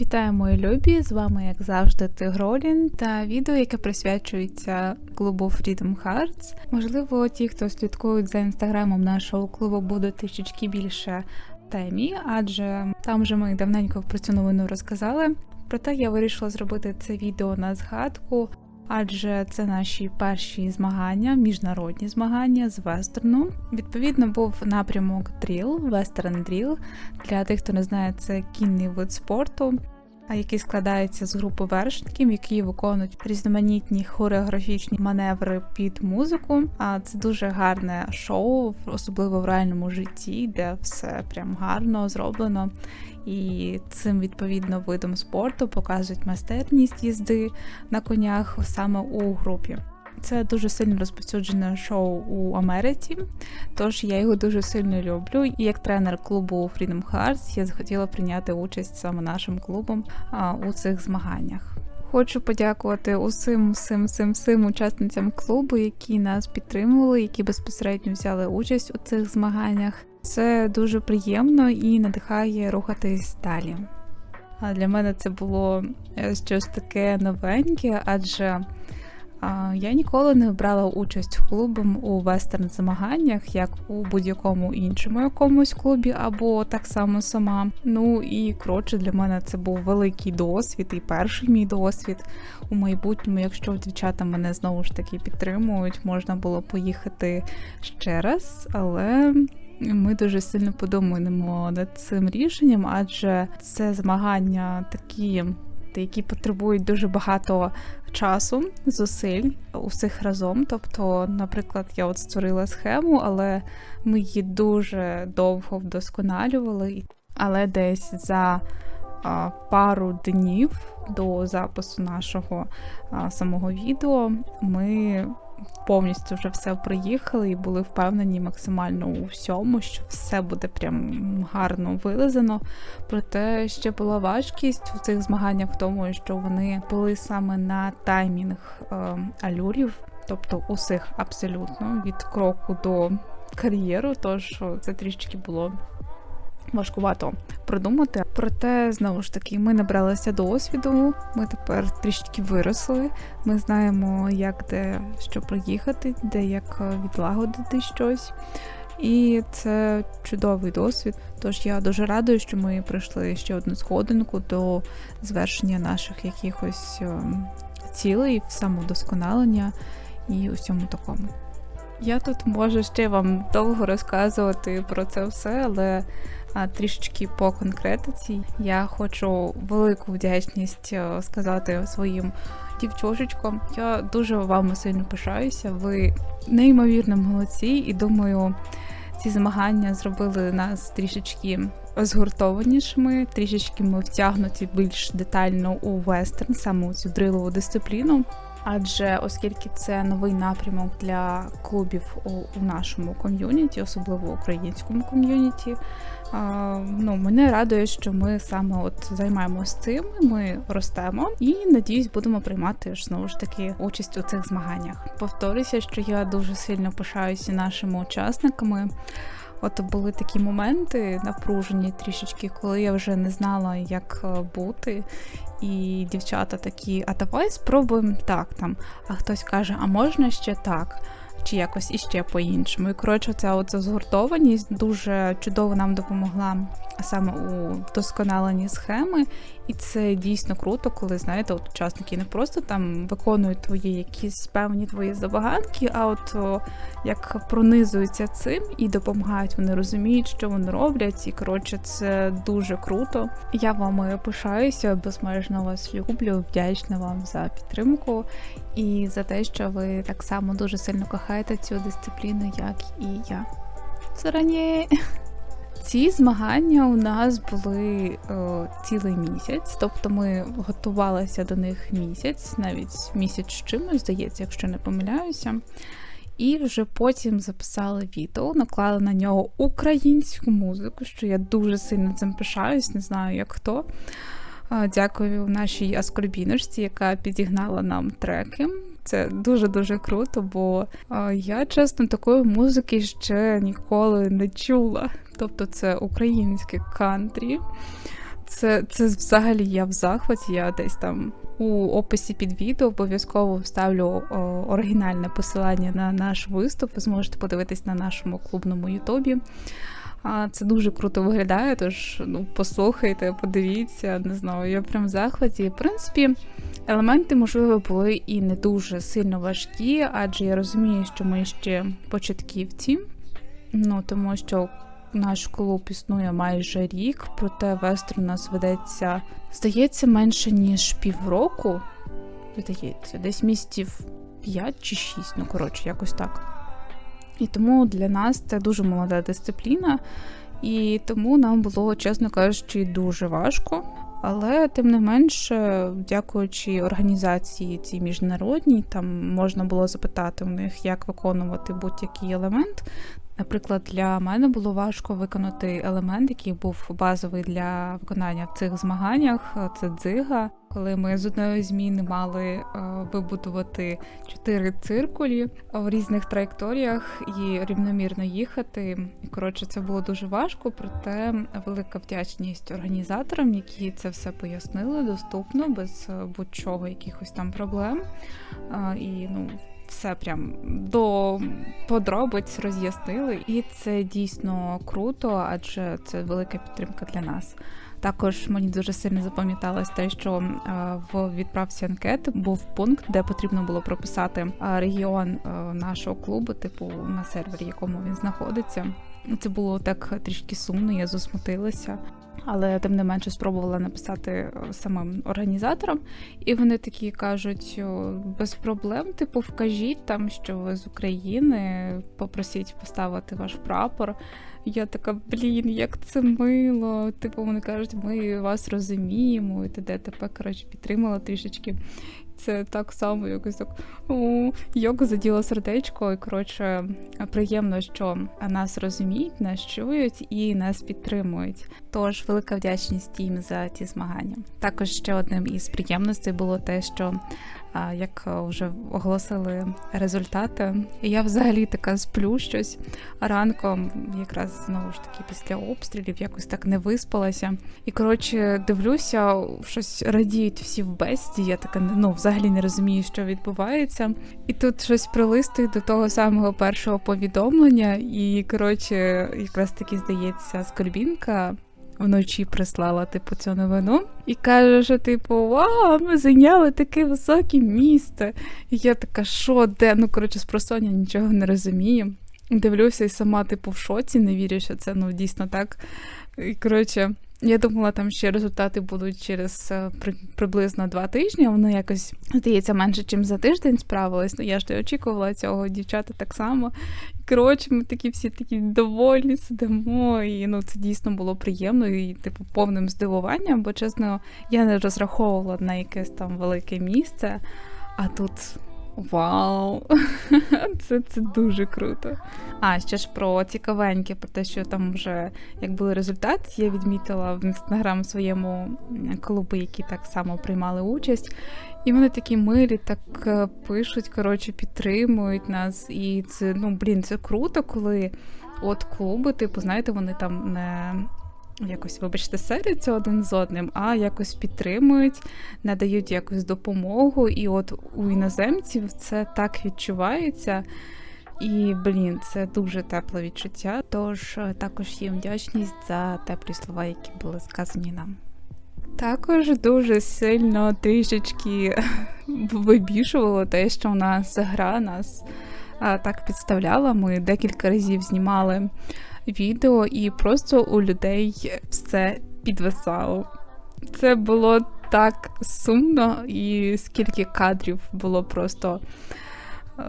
Вітаю, мої любі! З вами, як завжди, Тигролін та відео, яке присвячується клубу Freedom Hearts. Можливо, ті, хто слідкують за інстаграмом нашого клубу, будуть трішечки більше в темі, адже там вже ми давненько про цю новину розказали. Проте я вирішила зробити це відео на згадку, адже це наші перші змагання, міжнародні змагання з вестерну. Відповідно, був напрямок дріл, вестерн дріл. Для тих, хто не знає, це кінний вид спорту, який складається з групи вершників, які виконують різноманітні хореографічні маневри під музику. А це дуже гарне шоу, особливо в реальному житті, де все прям гарно зроблено. І цим відповідно видом спорту показують майстерність їзди на конях саме у групі. Це дуже сильно розповсюджене шоу у Америці, тож я його дуже сильно люблю. І як тренер клубу Freedom Hearts я захотіла прийняти участь саме нашим клубом у цих змаганнях. Хочу подякувати усім всім всім всім учасницям клубу, які нас підтримували, які безпосередньо взяли участь у цих змаганнях. Це дуже приємно і надихає рухатись далі. А для мене це було е, щось таке новеньке, адже я ніколи не брала участь клубом у вестерн змаганнях, як у будь-якому іншому якомусь клубі, або так само сама. Ну і коротше, для мене це був великий досвід, і перший мій досвід у майбутньому, якщо дівчата мене знову ж таки підтримують, можна було поїхати ще раз, але. Ми дуже сильно подумаємо над цим рішенням, адже це змагання такі які потребують дуже багато часу, зусиль у всіх разом. Тобто, наприклад, я от створила схему, але ми її дуже довго вдосконалювали, але десь за пару днів до запису нашого самого відео ми повністю вже все приїхали і були впевнені максимально у всьому, що все буде прям гарно вилизано. Проте ще була важкість у цих змаганнях в тому, що вони були саме на таймінг е, алюрів, тобто усіх абсолютно від кроку до кар'єру, тож це трішки було важкувато продумати. Проте, знову ж таки, ми набралися досвіду, ми тепер трішки виросли. Ми знаємо, як де що проїхати, де як відлагодити щось. І це чудовий досвід. Тож я дуже радую, що ми пройшли ще одну сходинку до звершення наших якихось ем, цілей, самодосконалення і усьому такому. Я тут можу ще вам довго розказувати про це все, але трішечки по конкретиці я хочу велику вдячність е, сказати своїм дівчошечкам. Я дуже вами сильно пишаюся. Ви неймовірно молодці, і думаю, ці змагання зробили нас трішечки згуртованішими, трішечки ми втягнуті більш детально у вестерн, саме у цю дрилову дисципліну. Адже оскільки це новий напрямок для клубів у, у нашому ком'юніті, особливо українському ком'юніті, ну мене радує, що ми саме от займаємося цим. Ми ростемо і надіюсь, будемо приймати знову ж таки участь у цих змаганнях. Повторюся, що я дуже сильно пишаюся нашими учасниками. От були такі моменти напружені трішечки, коли я вже не знала, як е, бути. І дівчата такі, а давай спробуємо так там. А хтось каже, а можна ще так чи якось іще по-іншому. І коротше, ця от згуртованість дуже чудово нам допомогла саме у вдосконаленні схеми. І це дійсно круто, коли знаєте, от учасники не просто там виконують твої якісь певні твої забаганки, а от о, як пронизуються цим і допомагають, вони розуміють, що вони роблять. І коротше, це дуже круто. Я вами пишаюся, безмежно вас люблю, вдячна вам за підтримку і за те, що ви так само дуже сильно кохаєте цю дисципліну, як і я. Зарані! Ці змагання у нас були о, е, цілий місяць, тобто ми готувалися до них місяць, навіть місяць з чимось, здається, якщо не помиляюся. І вже потім записали відео, наклали на нього українську музику, що я дуже сильно цим пишаюсь, не знаю як хто. Дякую нашій Аскорбіночці, яка підігнала нам треки. Це дуже-дуже круто, бо я чесно такої музики ще ніколи не чула. Тобто це українське кантрі. Це, це взагалі я в захваті. Я десь там у описі під відео обов'язково вставлю оригінальне посилання на наш виступ. Ви зможете подивитись на нашому клубному Ютубі. А це дуже круто виглядає, тож ну послухайте, подивіться, не знаю, я прям в захваті. В принципі, елементи, можливо, були і не дуже сильно важкі, адже я розумію, що ми ще початківці, ну тому що наш клуб існує майже рік, проте вестер у нас ведеться, здається, менше ніж півроку. Здається, десь місяців 5 чи 6, ну коротше, якось так. І тому для нас це дуже молода дисципліна, і тому нам було, чесно кажучи, дуже важко. Але тим не менше, дякуючи організації цій міжнародній, там можна було запитати у них, як виконувати будь-який елемент. Наприклад, для мене було важко виконати елемент, який був базовий для виконання в цих змаганнях. Це дзига. Коли ми з одної зміни мали е, вибудувати чотири циркулі в різних траєкторіях і рівномірно їхати. І коротше, це було дуже важко, проте велика вдячність організаторам, які це все пояснили доступно, без е, будь-чого, якихось там проблем. І ну все прям до подробиць роз'яснили, і це дійсно круто, адже це велика підтримка для нас. Також мені дуже сильно запам'яталось те, що е, в відправці анкети був пункт, де потрібно було прописати е, регіон е, нашого клубу, типу на сервері, якому він знаходиться. Це було так трішки сумно, я засмутилася але тим не менше спробувала написати е, самим організаторам, і вони такі кажуть: без проблем, типу, вкажіть там, що ви з України, попросіть поставити ваш прапор. Я така, блін, як це мило. Типу, вони кажуть, ми вас розуміємо, і т.д. т.п. коротше, підтримала трішечки. Це так само якось так о, його заділо сердечко, і коротше приємно, що нас розуміють, нас чують і нас підтримують. Тож велика вдячність їм за ці змагання. Також ще одним із приємностей було те, що як вже оголосили результати, я взагалі така сплю щось ранком, якраз знову ж таки після обстрілів, якось так не виспалася. І коротше дивлюся, щось радіють всі в бесті. Я така ну взагалі не розумію, що відбувається. І тут щось прилистує до того самого першого повідомлення, і коротше, якраз таки здається, скорбінка вночі прислала типу цю новину і каже, що типу, вау, ми зайняли таке високе місце. І я така, що де? Ну коротше, з просоння нічого не розумію. Дивлюся і сама, типу, в шоці, не вірю, що це ну дійсно так. І коротше. Я думала, там ще результати будуть через е, при, приблизно два тижні. Воно якось здається менше, ніж за тиждень справилось. Ну я ж не очікувала цього. Дівчата так само. Коротше, ми такі всі такі довольні сидимо. І ну це дійсно було приємно і типу повним здивуванням, бо чесно, я не розраховувала на якесь там велике місце, а тут. Вау! Це це дуже круто. А ще ж про цікавеньке, про те, що там вже як були результати, я відмітила в інстаграм своєму клубу, які так само приймали участь. І вони такі милі, так е, пишуть, коротше, підтримують нас. І це, ну, блін, це круто, коли от клуби, типу, знаєте, вони там не якось, вибачте, серяться один з одним, а якось підтримують, надають якось допомогу. І от у іноземців це так відчувається. І, блін, це дуже тепле відчуття. Тож е, також їм вдячність за теплі слова, які були сказані нам. Також дуже сильно трішечки вибішувало те, що у нас гра нас а, так підставляла. Ми декілька разів знімали відео, і просто у людей все підвисало. Це було так сумно, і скільки кадрів було просто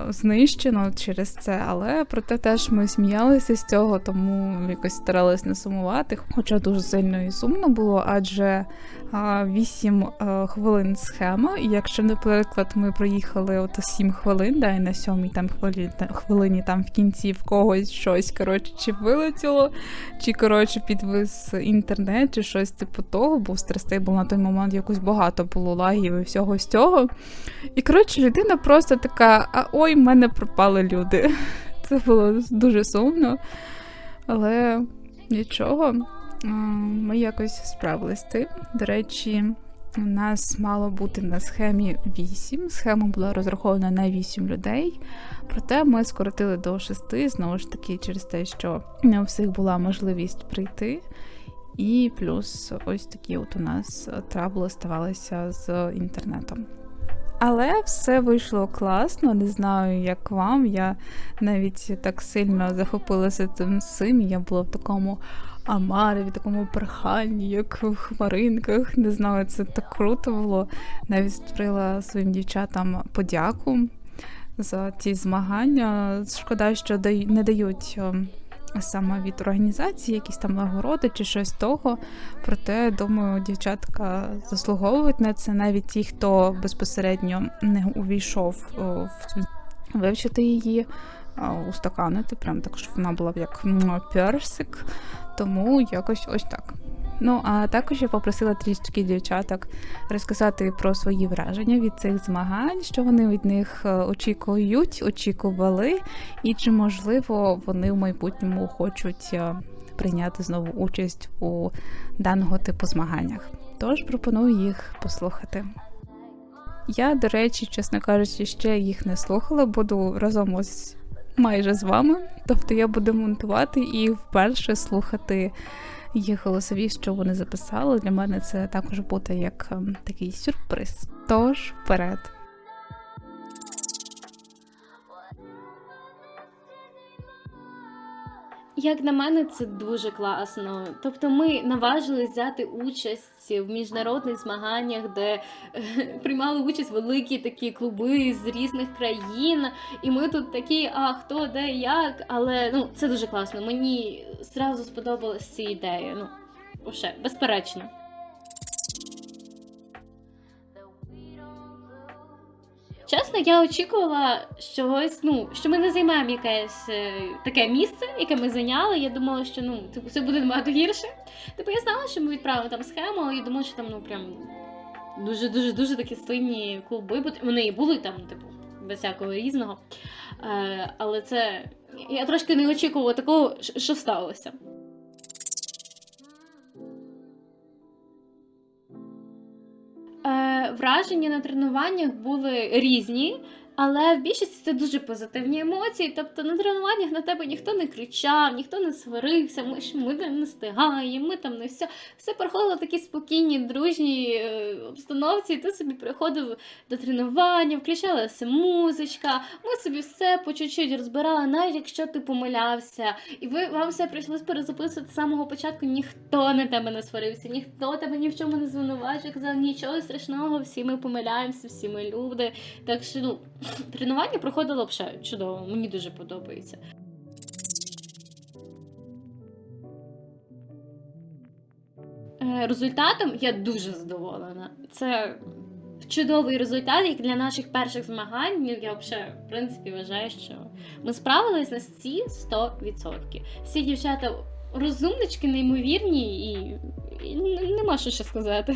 знищено через це, але проте теж ми сміялися з цього, тому якось старалися не сумувати. Хоча дуже сильно і сумно було, адже 8 е, хвилин схема. І якщо, наприклад, ми проїхали от 7 хвилин, да, і на сьомій там хвилині, хвилині там в кінці в когось щось коротше, чи вилетіло, чи коротше підвис інтернет, чи щось типу того, бо в Стрестейбл на той момент якось багато було лагів і всього з цього. І коротше, людина просто така: ой, в мене пропали люди. Це було дуже сумно, але нічого. Ми якось справились з тим. До речі, у нас мало бути на схемі 8. Схема була розрахована на 8 людей. Проте ми скоротили до 6, знову ж таки, через те, що не у всіх була можливість прийти. І плюс ось такі от у нас трабли ставалися з інтернетом. Але все вийшло класно, не знаю, як вам. Я навіть так сильно захопилася цим всім. Я була в такому амареві, такому проханні, як в хмаринках. Не знаю, це так круто було. Навіть створила своїм дівчатам подяку за ці змагання. Шкода, що не дають ем, саме від організації якісь там нагороди чи щось того. Проте, думаю, дівчатка заслуговують на це, навіть ті, хто безпосередньо не увійшов в вивчити її, устаканити, прям так, щоб вона була як персик. Тому якось ось так. Ну, а також я попросила трішки дівчаток розказати про свої враження від цих змагань, що вони від них е, очікують, очікували, і чи можливо вони в майбутньому хочуть е, прийняти знову участь у даного типу змаганнях. Тож пропоную їх послухати. Я, до речі, чесно кажучи, ще їх не слухала, буду разом ось майже з вами. Тобто я буду монтувати і вперше слухати їх голосові, що вони записали. Для мене це також буде як ем, такий сюрприз. Тож вперед. Як на мене, це дуже класно. Тобто, ми наважились взяти участь в міжнародних змаганнях, де е, приймали участь великі такі клуби з різних країн, і ми тут такі, а хто, де, як. Але ну це дуже класно. Мені зразу сподобалась ця ідея. Ну, вже, безперечно. Чесно, я очікувала чогось, ну, що ми не займаємо якесь е, таке місце, яке ми зайняли. Я думала, що ну, типу, все буде набагато гірше. Типу, я знала, що ми відправимо там схему, але я думала, що там ну прям дуже-дуже дуже такі сильні клуби. Вони і були там, типу, без всякого різного. Е, але це. Я трошки не очікувала такого, що сталося. Враження на тренуваннях були різні, але в більшості це дуже позитивні емоції. Тобто на тренуваннях на тебе ніхто не кричав, ніхто не сварився, ми, ж- ми там не стигаємо, ми там не все. Все проходило в такій спокійній, дружній е, обстановці. Ти собі приходив до тренування, включалася музичка, ми собі все по чуть-чуть розбирали, навіть якщо ти помилявся, і ви вам все прийшлось перезаписувати з самого початку. Ніхто на тебе не сварився, ніхто тебе ні в чому не звинувачує, казав нічого страшного, всі ми помиляємося, всі ми люди. Так що ну тренування проходило взагалі чудово, мені дуже подобається. Е, Результатом я дуже задоволена. Це чудовий результат як для наших перших змагань. Ну, Я взагалі, в принципі, вважаю, що ми справились на всі 100%. Всі дівчата розумнички, неймовірні, і, нема що ще сказати.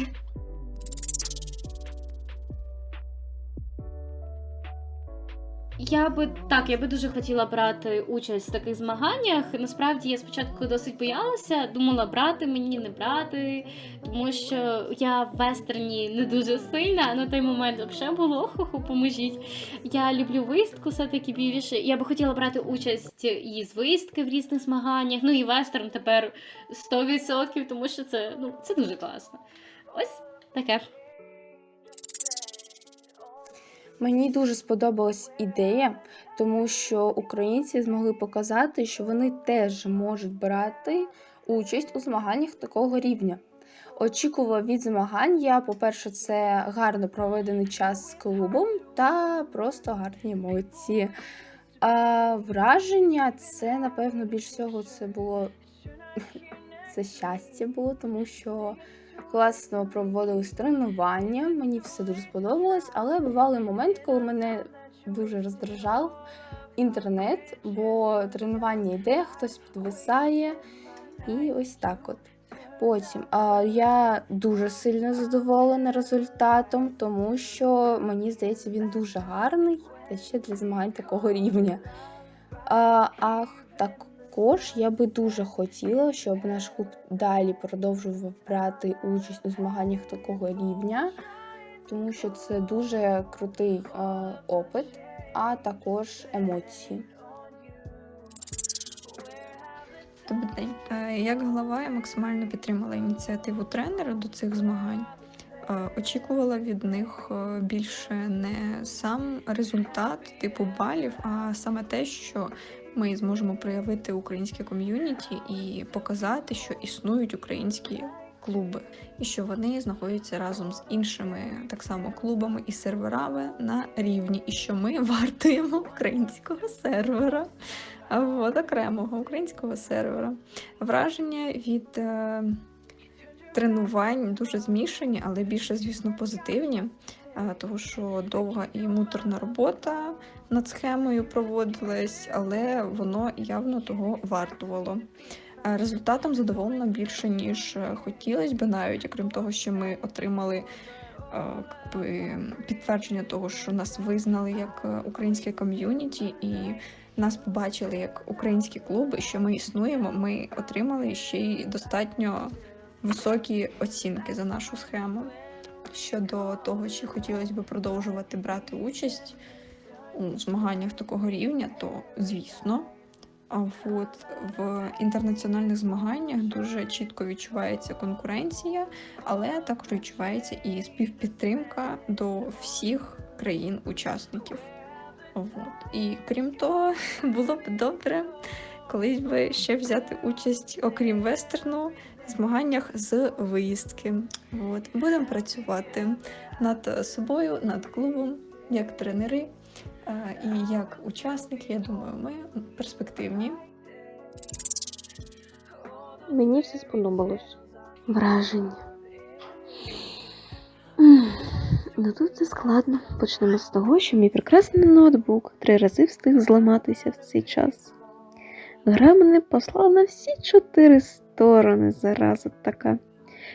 Я би так, я би дуже хотіла брати участь в таких змаганнях. Насправді я спочатку досить боялася, думала брати мені, не брати, тому що я в вестерні не дуже сильна. На той момент взагалі було хоху, поможіть. Я люблю виїздку все-таки більше. Я би хотіла брати участь і з виїздки в різних змаганнях. Ну і вестерн тепер 100%, тому що це, ну, це дуже класно. Ось таке. Мені дуже сподобалась ідея, тому що українці змогли показати, що вони теж можуть брати участь у змаганнях такого рівня. Очікувала від змагань я, по-перше, це гарно проведений час з клубом та просто гарні емоції. А враження це, напевно, більш всього це було це щастя було, тому що класно проводились тренування, мені все дуже сподобалось, але бували моменти, коли мене дуже роздражав інтернет, бо тренування йде, хтось підвисає, і ось так от. Потім а, я дуже сильно задоволена результатом, тому що мені здається, він дуже гарний та ще для змагань такого рівня. А, а також Також я би дуже хотіла, щоб наш клуб далі продовжував брати участь у змаганнях такого рівня, тому що це дуже крутий е, опит, а також емоції. Добрий день. Е, Як глава я максимально підтримала ініціативу тренера до цих змагань. Е, Очікувала від них е, більше не сам результат типу балів, а саме те, що ми зможемо проявити українське ком'юніті і показати, що існують українські клуби, і що вони знаходяться разом з іншими так само клубами і серверами на рівні, і що ми вартуємо українського сервера. От окремого українського сервера. Враження від е, тренувань дуже змішані, але більше, звісно, позитивні. Е, тому що довга і муторна робота над схемою проводилась, але воно явно того вартувало. Е, Результатом задоволена більше, ніж е, хотілося би, навіть окрім того, що ми отримали підтвердження того, що нас визнали як українське ком'юніті, і нас побачили як українські клуби, що ми існуємо. Ми отримали ще й достатньо високі оцінки за нашу схему. Щодо того, чи хотілося б продовжувати брати участь у змаганнях такого рівня, то звісно. А от в інтернаціональних змаганнях дуже чітко відчувається конкуренція, але також відчувається і співпідтримка до всіх країн-учасників. От. І крім того, було б добре колись би ще взяти участь, окрім вестерну, змаганнях з виїздки. От. Будемо працювати над собою, над клубом, як тренери е, і як учасники. Я думаю, ми перспективні. Мені все сподобалось. Враження. Ну тут це складно. Почнемо з того, що мій прекрасний ноутбук три рази встиг зламатися в цей час. Гра мене послала на всі чотири сторони, зараза така.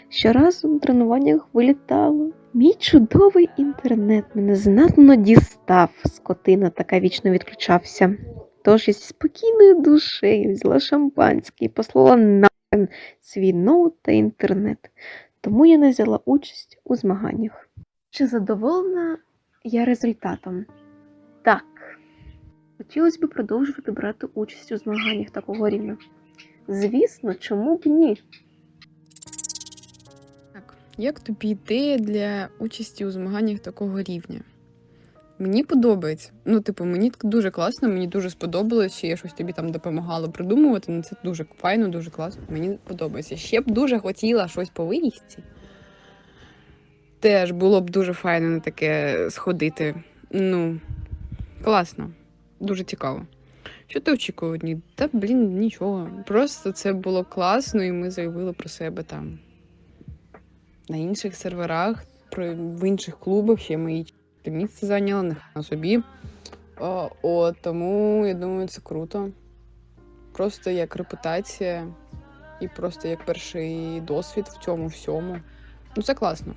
Щоразу на тренуваннях вилітало. Мій чудовий інтернет мене знатно дістав, скотина така вічно відключався. Тож я зі спокійною душею взяла шампанське і послала нахрен свій ноут та інтернет. Тому я не взяла участь у змаганнях. Чи задоволена я результатом? Так. Хотілося б продовжувати брати участь у змаганнях такого рівня. Звісно, чому б ні? Так, як тобі ідея для участі у змаганнях такого рівня? Мені подобається. Ну, типу, мені дуже класно, мені дуже сподобалось, що я щось тобі там допомагала придумувати. Ну, це дуже файно, дуже класно. Мені подобається. Ще б дуже хотіла щось по виїзді. Теж було б дуже файно на таке сходити. Ну, класно, дуже цікаво. Що ти очікував одні? Та блін, нічого. Просто це було класно, і ми заявили про себе там на інших серверах, в інших клубах ще ми і місце зайняли не на собі. О, о, тому я думаю, це круто. Просто як репутація і просто як перший досвід в цьому всьому. Ну, це класно.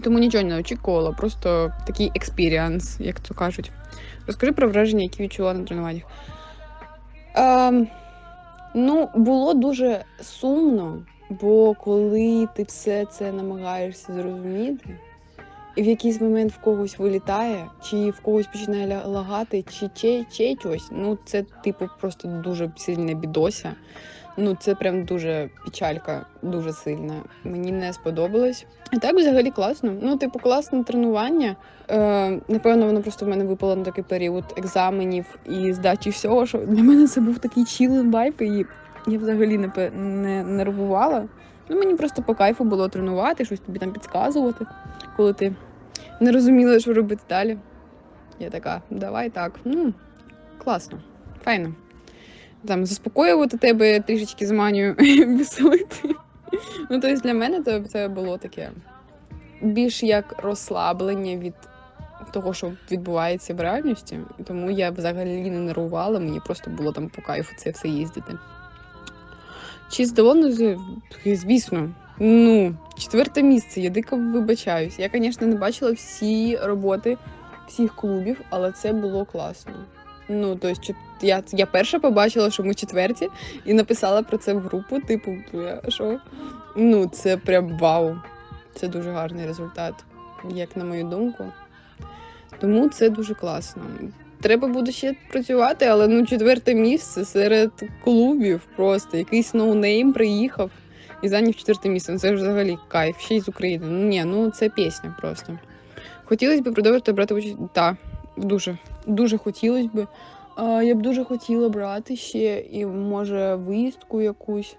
Тому нічого не очікувала, просто такий експіріанс, як то кажуть. Розкажи про враження, які відчула на тренуваннях. Ем, ну, було дуже сумно, бо коли ти все це намагаєшся зрозуміти, і в якийсь момент в когось вилітає, чи в когось починає лагати, чи чи, чи щось, ну це типу просто дуже сильна бідося. Ну, це прям дуже печалька, дуже сильна. Мені не сподобалось. А так взагалі класно. Ну, типу, класне тренування. Е, напевно, воно просто в мене випало на такий період екзаменів і здачі всього, що для мене це був такий чілен вайб, і я взагалі не, не нервувала. Ну, мені просто по кайфу було тренувати, щось тобі там підказувати, коли ти не розуміла, що робити далі. Я така, давай так. Ну, класно, файно. Там заспокоювати тебе трішечки зманюю веселити. Ну, тобто для мене це, це було таке більш як розслаблення від того, що відбувається в реальності. Тому я взагалі не нервувала, мені просто було там по кайфу це все їздити. Чи задоволена? Звісно. Ну, четверте місце, я дико вибачаюсь. Я, звісно, не бачила всі роботи всіх клубів, але це було класно. Ну, тобто, чи- я, я перша побачила, що ми четверті, і написала про це в групу, типу, бля, що? Ну, це прям вау. Це дуже гарний результат, як на мою думку. Тому це дуже класно. Треба буде ще працювати, але ну четверте місце серед клубів просто. Якийсь ноунейм приїхав і зайняв четверте місце. Ну, Це взагалі кайф, ще й з України. Ну ні, ну це пісня просто. Хотілося б продовжувати брати участь. Так, дуже, дуже хотілося б. Я б дуже хотіла брати ще і може виїздку якусь.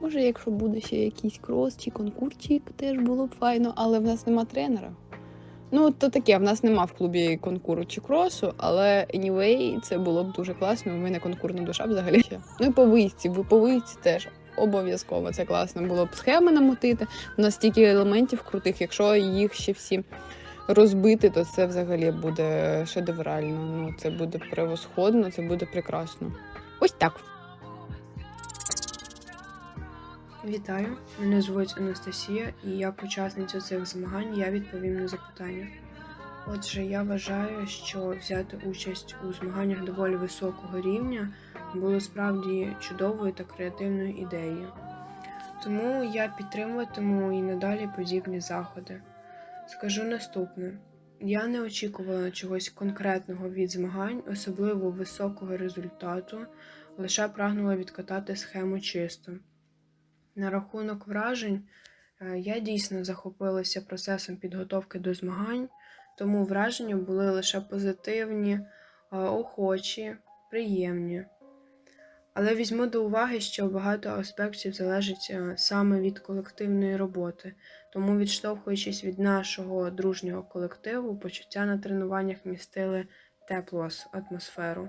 Може, якщо буде ще якийсь крос чи конкурсик, теж було б файно, але в нас нема тренера. Ну, то таке, в нас нема в клубі конкуру чи кросу, але anyway, це було б дуже класно. У мене конкурна душа взагалі. Ну і по виїздці, ви по виїздці теж обов'язково це класно було б схеми намотити. У нас стільки елементів крутих, якщо їх ще всі розбити, то це взагалі буде шедеврально. Ну, це буде превосходно, це буде прекрасно. Ось так. Вітаю, мене звуть Анастасія, і як учасниця цих змагань я відповім на запитання. Отже, я вважаю, що взяти участь у змаганнях доволі високого рівня було справді чудовою та креативною ідеєю. Тому я підтримуватиму і надалі подібні заходи. Скажу наступне: я не очікувала чогось конкретного від змагань, особливо високого результату, лише прагнула відкатати схему чисто. На рахунок вражень, е, я дійсно захопилася процесом підготовки до змагань, тому враження були лише позитивні, е, охочі, приємні. Але візьму до уваги, що багато аспектів залежить е, саме від колективної роботи, тому, відштовхуючись від нашого дружнього колективу, почуття на тренуваннях містили теплу атмосферу.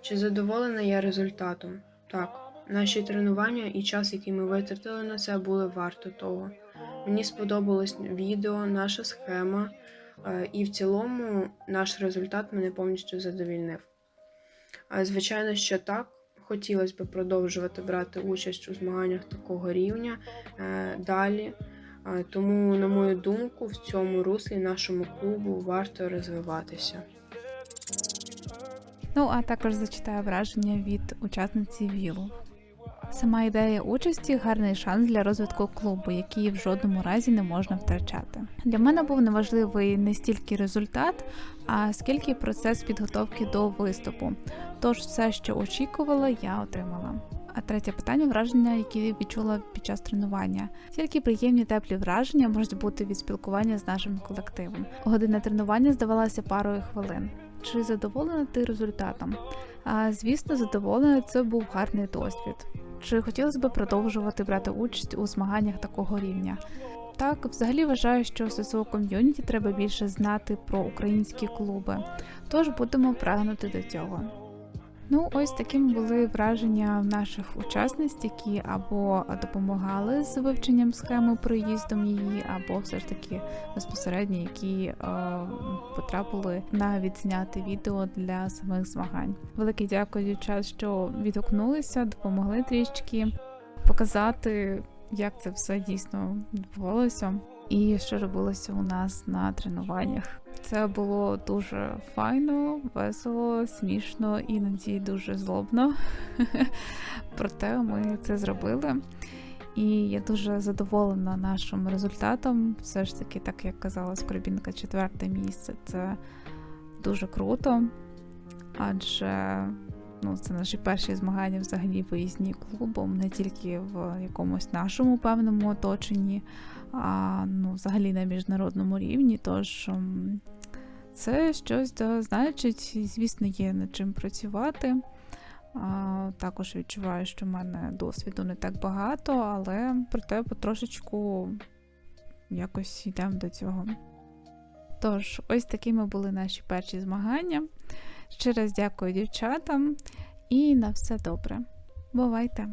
Чи задоволена я результатом? Так. Наші тренування і час, який ми витратили на це, були варто того. Мені сподобалось відео, наша схема, е, і в цілому наш результат мене повністю задовільнив. Звичайно, що так, хотілося б продовжувати брати участь у змаганнях такого рівня е, далі. Е, Тому, на мою думку, в цьому руслі нашому клубу варто розвиватися. Ну, а також зачитаю враження від учасниці Вілу. Сама ідея участі гарний шанс для розвитку клубу, який в жодному разі не можна втрачати. Для мене був неважливий не стільки результат, а скільки процес підготовки до виступу. Тож все, що очікувала, я отримала. А третє питання враження, які відчула під час тренування. Тільки приємні теплі враження можуть бути від спілкування з нашим колективом. Година тренування здавалася парою хвилин. Чи задоволена ти результатом? А, звісно, задоволена, це був гарний досвід. Чи хотілося б продовжувати брати участь у змаганнях такого рівня? Так, взагалі вважаю, що ССО ком'юніті треба більше знати про українські клуби, тож будемо прагнути до цього. Ну, ось такими були враження наших учасниць, які або допомагали з вивченням схеми проїздом її, або все ж таки безпосередньо, які е, потрапили на відзняти відео для самих змагань. Велике дякую, дівчат, що відгукнулися, допомогли трішки показати, як це все дійсно відбувалося. І що робилося у нас на тренуваннях. Це було дуже файно, весело, смішно, іноді дуже злобно. Проте ми це зробили. І я дуже задоволена нашим результатом. Все ж таки, так як казала Скорбінка, четверте місце це дуже круто, адже ну, це наші перші змагання взагалі виїзні клубом, не тільки в якомусь нашому певному оточенні, а ну, взагалі на міжнародному рівні. Тож це щось да, значить, звісно, є над чим працювати. А, також відчуваю, що в мене досвіду не так багато, але проте потрошечку якось йдемо до цього. Тож, ось такими були наші перші змагання. Ще раз дякую дівчатам і на все добре. Бувайте!